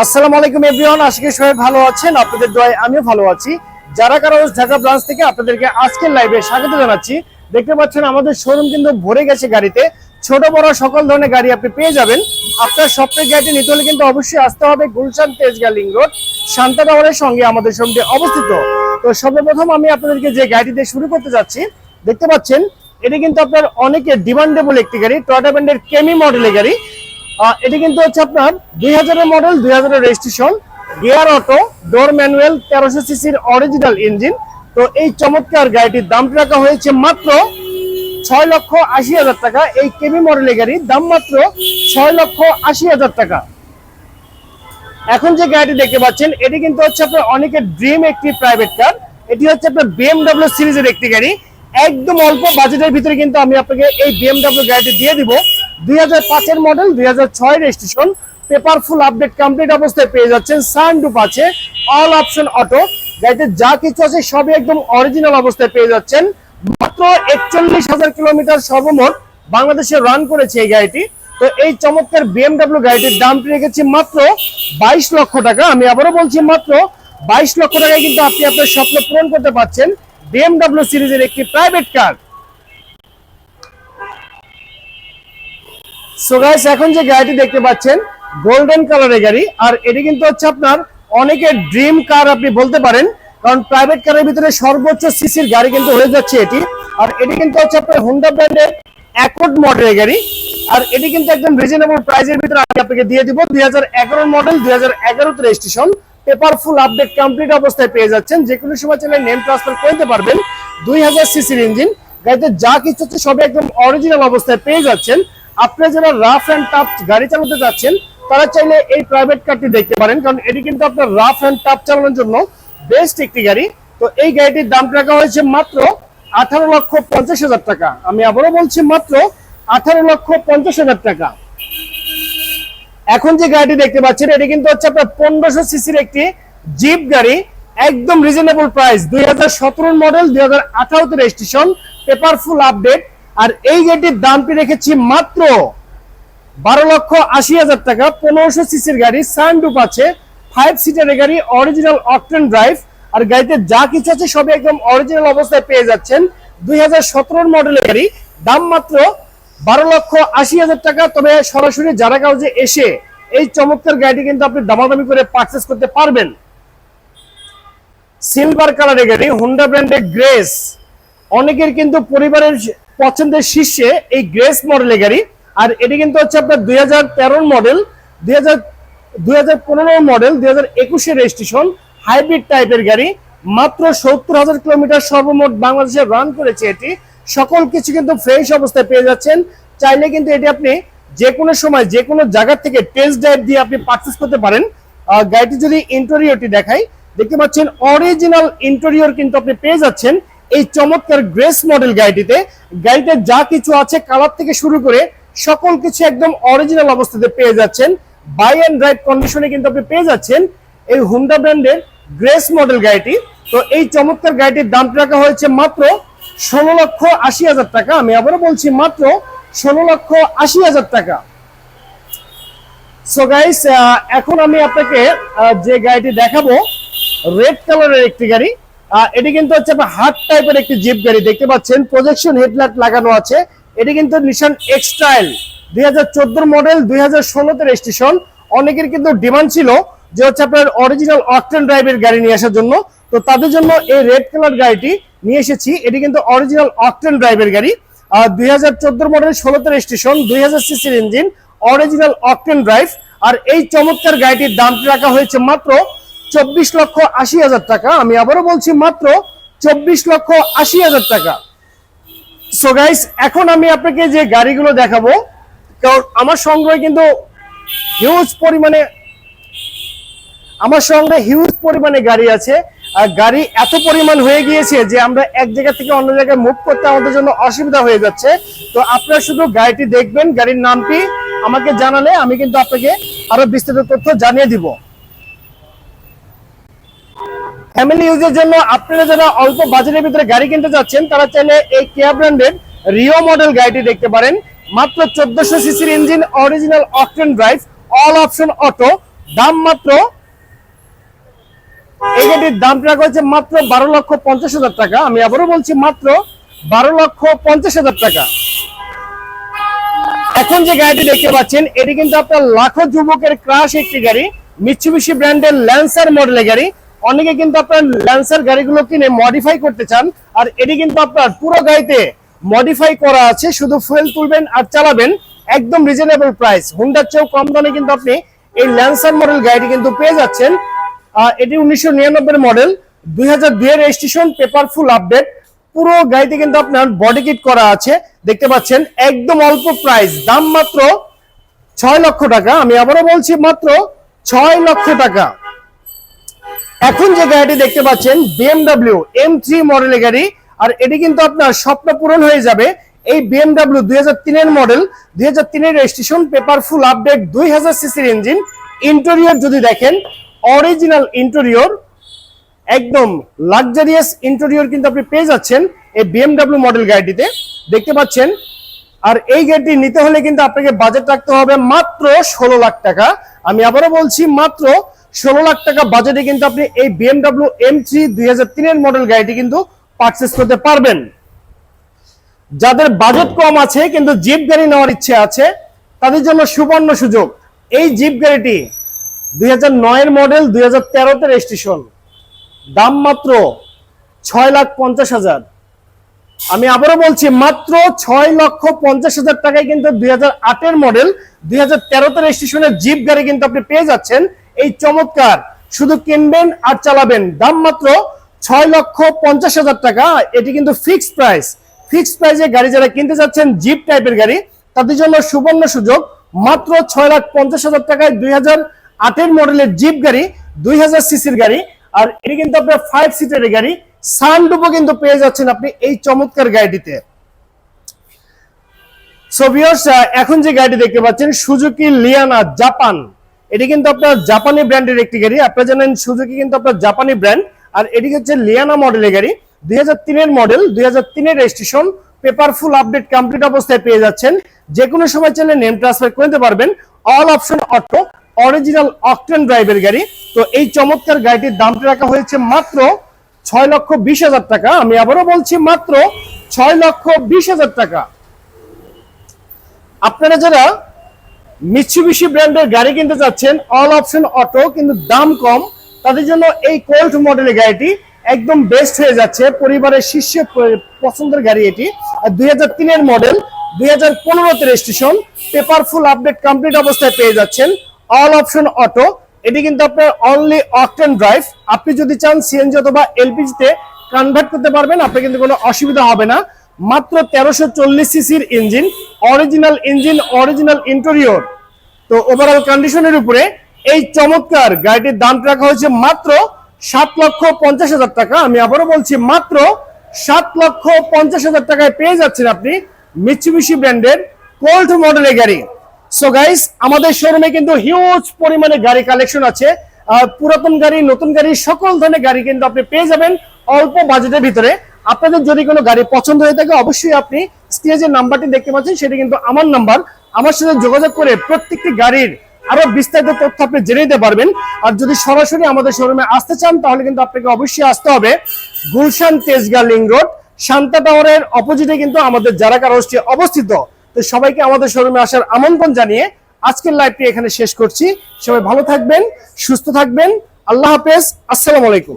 আসসালামু আলাইকুম এভরিওয়ান, আশা করি সবাই ভালো আছেন, আপনাদের আমিও ভালো আছি। যারা কারও ঢাকা ব্রাঞ্চ থেকে আপনাদেরকে লাইভে স্বাগত জানাচ্ছি, দেখতে পাচ্ছেন আমাদের শোরুম কিন্তু ভরে গেছে গাড়িতে। ছোট, বড় সকল ধরনের গাড়ি আপনি পেয়ে যাবেন। আপনার গাড়িটি নিতে হলে কিন্তু অবশ্যই আসতে হবে গুলশান তেজগা রোড শান্তা টাওয়ারের সঙ্গে আমাদের শোরুমটি অবস্থিত। তো সর্বপ্রথম আমি আপনাদেরকে যে গাড়িটি দিয়ে শুরু করতে যাচ্ছি, দেখতে পাচ্ছেন, এটি কিন্তু আপনার অনেকের ডিমান্ডেবল একটি গাড়ি টয়টা ব্র্যান্ডের কেমি মডেলের গাড়ি। এটি কিন্তু হচ্ছে আপনার দুই হাজারের মডেল দুই হাজারের registration gear auto door manual তেরোশো সিসির অরিজিনাল ইঞ্জিন তো এই চমৎকার গাড়িটির দামটি রাখা হয়েছে মাত্র ছয় লক্ষ আশি হাজার টাকা। এই কেবি মডেলের গাড়ির দাম মাত্র ছয় লক্ষ আশি হাজার টাকা। এখন যে গাড়িটি দেখতে পাচ্ছেন, এটি কিন্তু হচ্ছে আপনার অনেকের ড্রিম একটি প্রাইভেট কার এটি হচ্ছে আপনার বিএমডাব্লিউ সিরিজের একটি গাড়ি। একদম অল্প বাজেটের ভিতরে কিন্তু আমি আপনাকে এই বিএমডাব্লিউ গাড়িটি দিয়ে দিব। দুই পাঁচের মডেল দুই হাজার ছয় registration paper full update complete অবস্থায় পেয়ে যাচ্ছেন সানডুপ আছে অল অপশন অটো গাড়িতে যা কিছু আছে সবই একদম অরিজিনাল অবস্থায় পেয়ে যাচ্ছেন। মাত্র একচল্লিশ হাজার কিলোমিটার সর্বমোট বাংলাদেশে রান করেছে এই গাড়িটি। তো এই চমৎকার বিএমডাব্লিউ গাড়িটির দামটি রেখেছি মাত্র বাইশ লক্ষ টাকা। আমি আবারও বলছি মাত্র বাইশ লক্ষ টাকায় কিন্তু আপনি আপনার স্বপ্ন পূরণ করতে পারছেন। বিএমডাব্লিউ সিরিজের একটি প্রাইভেট কার সো গাইস এখন যে গাড়িটি দেখতে পাচ্ছেন গোল্ডেন কালারের গাড়ি, আর এটি কিন্তু হচ্ছে আপনার অনেকের ড্রিম কার আপনি বলতে পারেন, কারণ প্রাইভেট কারের ভিতরে সর্বোচ্চ সিসির গাড়ি কিন্তু হয়ে যাচ্ছে এটি। আর এটি কিন্তু হচ্ছে আপনার হোন্ডা ব্র্যান্ডের অ্যাকোর্ড মডেলের গাড়ি। আর এটি কিন্তু একদম রিজনেবল প্রাইসের ভিতরে আমি আপনাকে দিয়ে দিব, দুই হাজার এগারো মডেল দুই হাজার এগারোতে registration paper full update complete অবস্থায় পেয়ে যাচ্ছেন, যে কোনো সময় চাইলে নেম ট্রান্সফার করতে পারবেন। দুই হাজার সিসির ইঞ্জিন গাড়িতে যা কিছু হচ্ছে সবই একদম অরিজিনাল অবস্থায় পেয়ে যাচ্ছেন। আপনি যারা রাফ অ্যান্ড টাফ গাড়ি চালাতে যাচ্ছেন, তারা চাইলে এই প্রাইভেট কারটি দেখতে পারেন, কারণ এটি কিন্তু আপনার রাফ অ্যান্ড টাফ চালানোর জন্য বেস্ট একটি গাড়ি। তো এই গাড়িটির দাম রাখা হয়েছে মাত্র আঠারো লক্ষ পঞ্চাশ হাজার টাকা। আমি আবারও বলছি মাত্র আঠারো লক্ষ পঞ্চাশ হাজার টাকা। এখন যে গাড়িটি দেখতে পাচ্ছেন, এটি কিন্তু হচ্ছে আপনার পনেরোশো সিসির একটি জিপ গাড়ি, একদম রিজনেবল প্রাইস দুই হাজার সতেরো মডেল দুই হাজার রেজিস্ট্রেশন পেপার ফুল আপডেট আর এই গাড়িটির দামটি রেখেছি মাত্র বারো লক্ষ আশি হাজার টাকা। পনেরোশো সিসির গাড়ি সানডুপ আছে ফাইভ সিটারের গাড়ি অরিজিনাল অকটেন ড্রাইভ আর গাড়িতে যা কিছু আছে সবই একদম অরিজিনাল অবস্থায় পেয়ে যাচ্ছেন। দুই হাজার মডেলের গাড়ি, দাম মাত্র বারো লক্ষ আশি হাজার টাকা। তবে সরাসরি যারা কাউজে এসে এই চমৎকার গাড়িটি কিন্তু আপনি দামাদামি করে পারচেস করতে পারবেন। সিলভার কালারের গাড়ি হুন্ডা ব্র্যান্ডের গ্রেস অনেকের কিন্তু পরিবারের পছন্দের শীর্ষে এই গ্রেস মডেলের গাড়ি। আর এটি কিন্তু হচ্ছে আপনার দুই হাজার মডেল, দুই হাজার, দুই মডেল, দুই হাজার একুশে রেজিস্ট্রেশন হাইব্রিড টাইপের গাড়ি। মাত্র সত্তর হাজার কিলোমিটার সর্বমোট বাংলাদেশে রান করেছে এটি। সকল কিছু কিন্তু ফ্রেশ অবস্থায় পেয়ে যাচ্ছেন। চাইলে কিন্তু এটি আপনি যে কোনো সময় যে কোনো জায়গা থেকে টেস্ট ড্রাইভ দিয়ে আপনি পারচেস করতে পারেন। গাড়িটি যদি ইন্টেরিয়রটি দেখাই, দেখতে পাচ্ছেন অরিজিনাল ইন্টেরিয়র কিন্তু আপনি পেয়ে যাচ্ছেন। এই চমৎকার গ্রেস মডেল গাড়িটিতে, গাড়িতে যা কিছু আছে কালার থেকে শুরু করে সকল কিছু একদম অরিজিনাল অবস্থাতে পেয়ে যাচ্ছেন। বাই অ্যান্ড ড্রাইভ কন্ডিশনে কিন্তু আপনি পেয়ে যাচ্ছেন এই হুন্ডা ব্র্যান্ডের গ্রেস মডেল গাড়িটি। তো এই চমৎকার গাড়িটির দাম রাখা হয়েছে মাত্র ষোলো লক্ষ আশি হাজার টাকা। আমি আবারও বলছি, মাত্র ষোলো লক্ষ আশি হাজার টাকা। সো গাইস এখন আমি আপনাকে যে গাড়িটি দেখাবো রেড কালারের একটি গাড়ি। এটি কিন্তু হচ্ছে হার্ট টাইপের একটি জিপ গাড়ি। দেখতে পাচ্ছেন প্রজেকশন হেডলাইট লাগানো আছে। এটি কিন্তু নিশান এক্সট্রাইল দুই হাজার মডেল দুই হাজার ষোলোতে রেজিস্ট্রেশন অনেকের কিন্তু ডিমান্ড ছিল যে হচ্ছে আপনার অরিজিনাল অকটেন ড্রাইভের গাড়ি নিয়ে আসার জন্য। তো তাদের জন্য এই রেড কালার গাড়িটি নিয়ে এসেছি। এটি কিন্তু অরিজিনাল অকটেন ড্রাইভের গাড়ি। আর দুই হাজার মডেল ষোলোতে রেজিস্ট্রেশন দুই হাজার সিসির ইঞ্জিন অরিজিনাল অকটেন ড্রাইভ আর এই চমৎকার গাড়িটির দামটি রাখা হয়েছে মাত্র চব্বিশ লক্ষ আশি হাজার টাকা। আমি আবারও বলছি মাত্র চব্বিশ লক্ষ আশি হাজার টাকা। সো গাইস এখন আমি আপনাকে যে গাড়িগুলো দেখাবো, কারণ আমার সংগ্রহে কিন্তু হিউজ পরিমাণে, আমার সঙ্গে হিউজ পরিমাণে গাড়ি আছে। আর গাড়ি এত পরিমাণ হয়ে গিয়েছে যে আমরা এক জায়গা থেকে অন্য জায়গায় মুভ করতে আমাদের জন্য অসুবিধা হয়ে যাচ্ছে। তো আপনারা শুধু গাড়িটি দেখবেন, গাড়ির নামটি আমাকে জানালে আমি কিন্তু আপনাকে আরও বিস্তারিত তথ্য জানিয়ে দিব। ফ্যামিলি ইউজের জন্য আপনারা যারা অল্প বাজেটের ভিতরে গাড়ি কিনতে যাচ্ছেন, তারা চাইলে এই কেয়া ব্র্যান্ডের রিও মডেল গাড়িটি দেখতে পারেন। মাত্র চোদ্দশো সিসির engine original octane drive all option auto দাম মাত্র এই গাড়ির দাম রাখা হয়েছে মাত্র বারো লক্ষ পঞ্চাশ হাজার টাকা। আমি আবারও বলছি, মাত্র বারো লক্ষ পঞ্চাশ হাজার টাকা। এখন যে গাড়িটি দেখতে পাচ্ছেন, এটি কিন্তু আপনার লাখো যুবকের ক্রাশ একটি গাড়ি মিৎসুবিশি ব্র্যান্ডের ল্যান্সার মডেলের গাড়ি। অনেকে কিন্তু আপনার ল্যান্সার গাড়িগুলো কিনে মডিফাই করতে চান, আর এটি কিন্তু আপনার পুরো গাড়িতে মডিফাই করা আছে, শুধু ফুয়েল তুলবেন আর চালাবেন, একদম রিজনেবল প্রাইস হুন্ডার চেয়েও কম দামে কিন্তু আপনি এই ল্যান্সার মডেল গাড়িটি কিন্তু পেয়ে যাচ্ছেন। এটি উনিশশো নিরানব্বই মডেল দুই হাজার দুই রেজিস্ট্রেশন পেপার ফুল আপডেট পুরো গাড়িতে কিন্তু আপনার বডি কিট করা আছে, দেখতে পাচ্ছেন, একদম অল্প প্রাইস দাম মাত্র ছয় লক্ষ টাকা, আমি আবারও বলছি মাত্র ছয় লক্ষ টাকা। এখন যে গাড়িটি দেখতে পাচ্ছেন বিএমডাব্লিউ এম থ্রি মডেলের গাড়ি, আর এটি কিন্তু আপনার স্বপ্ন পূরণ হয়ে যাবে। এই বিএমডাব্লিউ দুই হাজার তিনের মডেল দুই হাজার তিনের রেজিস্ট্রেশন পেপার ফুল আপডেট দুই হাজার সিসির ইঞ্জিন ইন্টেরিয়র যদি দেখেন অরিজিনাল ইন্টেরিয়র একদম লাক্সারিয়াস ইন্টেরিয়র কিন্তু আপনি পেয়ে যাচ্ছেন এই বিএমডাব্লিউ মডেল গাড়িটিতে। দেখতে পাচ্ছেন, আর এই গাড়িটি নিতে হলে কিন্তু আপনাকে বাজেট রাখতে হবে মাত্র ষোলো লাখ টাকা। আমি আবারও বলছি, মাত্র ষোলো লাখ টাকা বাজেটে কিন্তু আপনি এই বিএমডাব্লিউ এম থ্রি দুই তিনের মডেল গাড়িটি কিন্তু পারচেস করতে পারবেন। যাদের বাজেট কম আছে, কিন্তু জিপ গাড়ি নেওয়ার ইচ্ছে আছে, তাদের জন্য সুবর্ণ সুযোগ। এই জিপ গাড়িটি দুই মডেল দুই হাজার তেরোতে রেজিস্ট্রেশন দাম মাত্র ছয় লাখ পঞ্চাশ হাজার। আমি আবারও বলছি, মাত্র ছয় লক্ষ পঞ্চাশ হাজার টাকায় কিন্তু দুই হাজার আটের মডেল দুই হাজার তেরোতে রেজিস্ট্রেশনের জিপ গাড়ি কিন্তু আপনি পেয়ে যাচ্ছেন। এই চমৎকার। শুধু কিনবেন আর চালাবেন। দাম মাত্র ছয় লক্ষ পঞ্চাশ হাজার টাকা। এটি কিন্তু ফিক্সড প্রাইস ফিক্সড প্রাইসে গাড়ি যারা কিনতে যাচ্ছেন জিপ টাইপের গাড়ি, তাদের জন্য সুবর্ণ সুযোগ। মাত্র ছয় লাখ পঞ্চাশ হাজার টাকায় দুই হাজার আটের মডেলের জিপ গাড়ি, দুই হাজার সিসির গাড়ি। আর এটি কিন্তু আপনার ফাইভ সিটারের গাড়ি। সানডুপও কিন্তু পেয়ে যাচ্ছেন আপনি এই চমৎকার গাড়িটিতে। সো ভিউয়ার্স এখন যে গাড়িটি দেখতে পাচ্ছেন সুজুকি লিয়ানা জাপান এটি কিন্তু আপনার জাপানি ব্র্যান্ডের একটি গাড়ি। আপনারা জানেন সুজুকি কিন্তু আপনার জাপানি ব্র্যান্ড। আর এটি হচ্ছে লিয়ানা মডেলের গাড়ি। দুই তিনের মডেল দুই তিনের registration paper full update complete অবস্থায় পেয়ে যাচ্ছেন। যে কোনো সময় চাইলে নেম ট্রান্সফার করে নিতে পারবেন। All option auto original octane ড্রাইভের গাড়ি। তো এই চমৎকার গাড়িটির দামটা রাখা হয়েছে মাত্র ছয় লক্ষ বিশ হাজার টাকা। আমি আবারও বলছি মাত্র ছয় লক্ষ বিশ হাজার টাকা। আপনারা যারা মিৎসুবিশি ব্র্যান্ডের গাড়ি কিনতে চাচ্ছেন অল অপশন অটো কিন্তু দাম কম। তাদের জন্য এই কোল্ট মডেলের গাড়িটি একদম বেস্ট হয়ে যাচ্ছে। পরিবারের শীর্ষে পছন্দের গাড়ি এটি। দুই হাজার তিনের মডেল দুই হাজার পনেরোতে registration paper full update complete অবস্থায় পেয়ে যাচ্ছেন। অল অপশন অটো এটি কিন্তু আপনার অনলি অকটেন ড্রাইভ আপনি যদি চান সিএনজি অথবা এলপিজিতে কনভার্ট করতে পারবেন, আপনার কিন্তু কোনো অসুবিধা হবে না। মাত্র তেরোশো চল্লিশ সিসির engine original engine original interior তো ওভারঅল কন্ডিশনের উপরে এই চমৎকার গাড়িটির দাম রাখা হয়েছে মাত্র সাত লক্ষ পঞ্চাশ হাজার টাকা। আমি আবারও বলছি, মাত্র সাত লক্ষ পঞ্চাশ হাজার টাকায় পেয়ে যাচ্ছেন আপনি মিৎসুবিশি ব্র্যান্ডের কোল্ড মডেলের গাড়ি। সো গাইস আমাদের শোরুমে কিন্তু হিউজ পরিমাণে গাড়ি কালেকশন আছে। পুরাতন গাড়ি, নতুন গাড়ি, সকল ধরনের গাড়ি কিন্তু আপনি পেয়ে যাবেন অল্প বাজেটের ভিতরে। আপনাদের যদি কোনো গাড়ি পছন্দ হয়ে থাকে, অবশ্যই আপনি স্টেজের নাম্বারটি দেখতে পাচ্ছেন, সেটি কিন্তু আমার নাম্বার। আমার সাথে যোগাযোগ করে প্রত্যেকটি গাড়ির আরও বিস্তারিত তথ্য আপনি জেনে নিতে পারবেন। আর যদি সরাসরি আমাদের শোরুমে আসতে চান, তাহলে কিন্তু আপনাকে অবশ্যই আসতে হবে গুলশান তেজগা লিং রোড। শান্তা টাওয়ারের অপোজিটে কিন্তু আমাদের জারাকার হাউসটি অবস্থিত। তো সবাইকে আমাদের শোরুমে আসার আমন্ত্রণ জানিয়ে আজকের লাইভটি এখানে শেষ করছি। সবাই ভালো থাকবেন, সুস্থ থাকবেন। আল্লাহ হাফেজ। আসসালামু আলাইকুম।